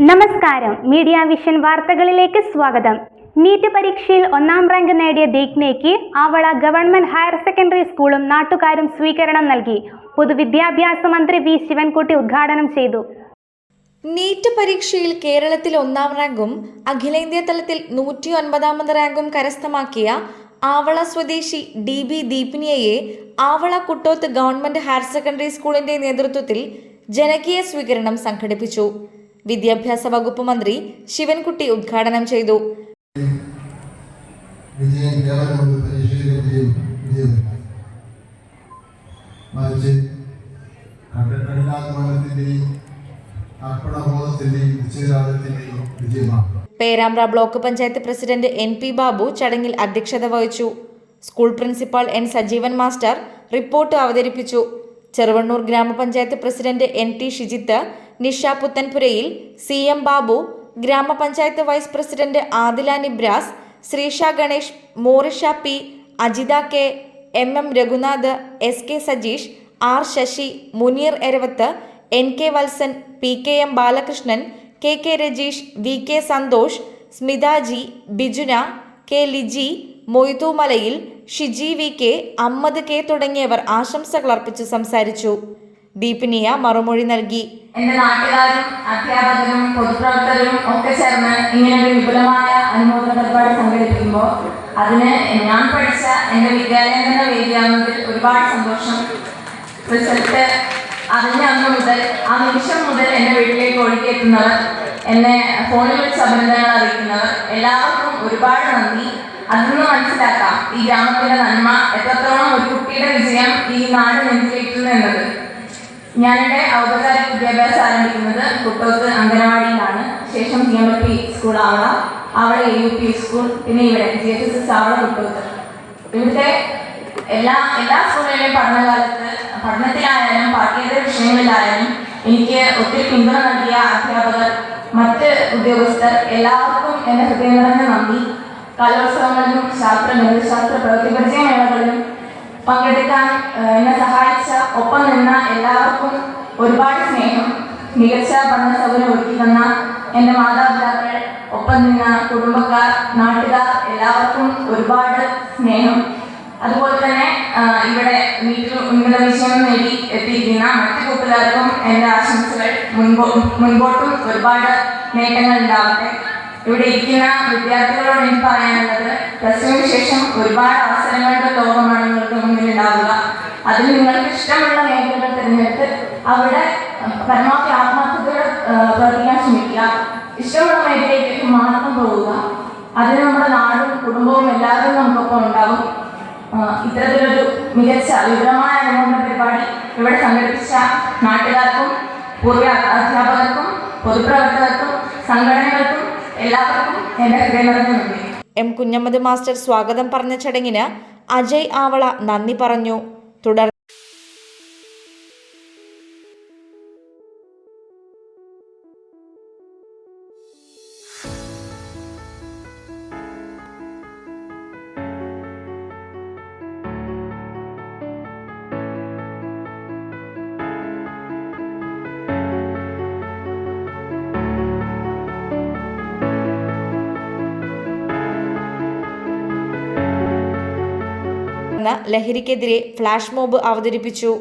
നമസ്കാരം. Media vision വാർത്തകളിലേക്ക് സ്വാഗതം. നീറ്റ് പരീക്ഷയിൽ ഒന്നാം റാങ്ക് നേടിയ ദീഗ്നയ്ക്ക് ആവള ഗവൺമെന്റ് ഹയർ സെക്കൻഡറി സ്കൂളും നാട്ടുകാരും സ്വീകരണം നൽകി. പൊതുവിദ്യാഭ്യാസ മന്ത്രി വി ശിവൻകുട്ടി ഉദ്ഘാടനം ചെയ്തു. നീറ്റ് പരീക്ഷയിൽ കേരളത്തിൽ ഒന്നാം റാങ്കും അഖിലേന്ത്യാ തലത്തിൽ നൂറ്റി ഒൻപതാമത് റാങ്കും കരസ്ഥമാക്കിയ ആവള സ്വദേശി D B ദീപിനിയയെ Avala Kuttoth government higher secondary സ്കൂളിന്റെ നേതൃത്വത്തിൽ ജനകീയ സ്വീകരണം സംഘടിപ്പിച്ചു. വിദ്യാഭ്യാസ വകുപ്പ് മന്ത്രി ശിവൻകുട്ടി ഉദ്ഘാടനം ചെയ്തു. Perambra block panchayat president N P Babu ചടങ്ങിൽ അധ്യക്ഷത വഹിച്ചു. School principal N Sajeevan master report അവതരിപ്പിച്ചു. ചെറുവണ്ണൂർ ഗ്രാമപഞ്ചായത്ത് president N T Shijith Nisha Puthanpurayil C M Babu ഗ്രാമപഞ്ചായത്ത് vice president Adila Nibras Sreesha Ganesh Morisha P Ajitha K M M Raghunath S K Sajeesh R Sasi Muneer Eravath N K Valsan P K M Balakrishnan K K Rajeesh V K Santhosh Smitha ji Bijuna K Liji Moidu Malayil Shiji V K Ammad K തുടങ്ങിയവർ ആശംസകൾ അർപ്പിച്ച് സംസാരിച്ചു. ദീപിനിയ മറുമൊഴി നൽകി. എന്റെ നാട്ടുകാരും അധ്യാപകരും പൊതുപ്രവർത്തകരും ഒക്കെ ചേർന്ന് ഇങ്ങനെ ഒരു വിപുലമായ അനുമോദന പരിപാടി സംഘടിപ്പിക്കുമ്പോൾ അതിന് ഞാൻ പഠിച്ച എന്റെ വിദ്യാലയം തന്നെ വേദിയാകുന്നതിൽ ഒരുപാട് സന്തോഷം. റിസൾട്ട് അറിഞ്ഞ അന്ന് മുതൽ ആ നിമിഷം മുതൽ എന്റെ വീട്ടിലേക്ക് ഒഴുകിയെത്തുന്നവർ എന്നെ ഫോണിൽ വിളിച്ച് അഭിനന്ദനങ്ങൾ അറിയിക്കുന്നവർ എല്ലാവർക്കും ഒരുപാട് നന്ദി. അതിൽ നിന്ന് മനസ്സിലാക്കാം. ഈ ഗ്രാമത്തിന്റെ നന്മ എത്രത്തോളം ഒരു കുട്ടിയുടെ വിജയം ഈ നാട് നെഞ്ചിലേറ്റുന്നു എന്നത്. ഞാനെന്റെ ഔപചാരിക വിദ്യാഭ്യാസം ആരംഭിക്കുന്നത് കുട്ടോത്ത് അംഗനവാടിയിലാണ്. ശേഷം G M P school Avala Avala A U P school പിന്നെ ഇവിടെ G H S S Avala Kuttoth. ഇവിടുത്തെ എല്ലാ എല്ലാ സ്കൂളുകളിലെയും പഠനകാലത്ത് പഠനത്തിലായാലും പാഠ്യേതര വിഷയങ്ങളിലായാലും എനിക്ക് ഒത്തിരി പിന്തുണ നൽകിയ അധ്യാപകർ മറ്റ് ഉദ്യോഗസ്ഥർ എല്ലാവർക്കും എന്റെ ഹൃദയം നിറഞ്ഞ നന്ദി. കലോത്സവങ്ങളിലും ശാസ്ത്ര ഗണിതശാസ്ത്ര പ്രവൃത്തി പരിചയ മേളകളിലും പങ്കെടുക്കാൻ എന്നെ സഹായിച്ച ഒപ്പം നിന്ന എല്ലാവർക്കും ഒരുപാട് സ്നേഹം മികച്ച പഠന സൗകര്യം ഒരുക്കി തന്ന എന്റെ മാതാപിതാക്കൾ ഒപ്പം നിന്ന കുടുംബക്കാർ നാട്ടുകാർ എല്ലാവർക്കും ഒരുപാട് സ്നേഹം. അതുപോലെ തന്നെ ഇവിടെ വീട്ടിൽ ഉന്നത വിജയം നേടി എത്തിയിരിക്കുന്ന മറ്റു കൂട്ടുകാർക്കും എന്റെ ആശംസകൾ. മുൻപോ മുൻപോട്ടും ഒരുപാട് നേട്ടങ്ങൾ ഉണ്ടാവട്ടെ. ഇവിടെ ഇരിക്കുന്ന വിദ്യാർത്ഥികളോട് എനിക്ക് പറയാനുള്ളത് പ്ലസ് ടുവിന് ശേഷം ഒരുപാട് അവസരങ്ങളുടെ ലോകമാണ് നിങ്ങൾക്ക് മുന്നിൽ ഉണ്ടാവുക. അതിൽ നിങ്ങൾക്ക് ഇഷ്ടമുള്ള മേഖലകൾ തിരഞ്ഞെടുത്ത് അവിടെ പരമാവധി ആത്മാർത്ഥതയോടെ പ്രവർത്തിക്കാൻ ശ്രമിക്കുക. ഇഷ്ടമുള്ള മേഖലയിലേക്ക് മാത്രം പോവുക അതിന് നമ്മുടെ നാടും കുടുംബവും എല്ലാവരും നമുക്കൊപ്പം ഉണ്ടാവും. ഇത്തരത്തിലൊരു മികച്ച വിപുലമായ അനുഭവ പരിപാടി ഇവിടെ സംഘടിപ്പിച്ച നാട്ടുകാർക്കും പൂർവ അധ്യാപകർക്കും പൊതുപ്രവർത്തകർക്കും സംഘടനകൾക്കും എല്ലാവർക്കും എന്റെ എം കുഞ്ഞമ്മദ് മാസ്റ്റർ സ്വാഗതം പറഞ്ഞ ചടങ്ങിന് അജയ് ആവള നന്ദി പറഞ്ഞു. തുടർന്ന് ലഹരിക്കെതിരെ ഫ്ലാഷ് മോബ് അവതരിപ്പിച്ചു.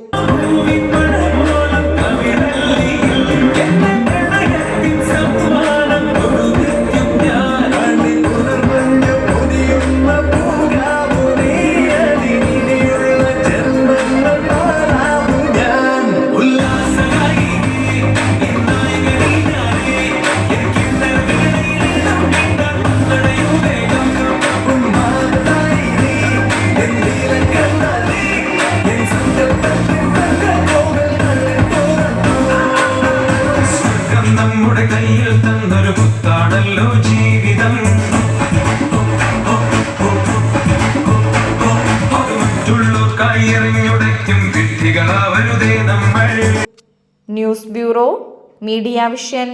നമ്മുടെ കയ്യിൽ തന്നൊരു കുത്താണല്ലോ ജീവിതം. നമ്മൾ. News bureau media vision.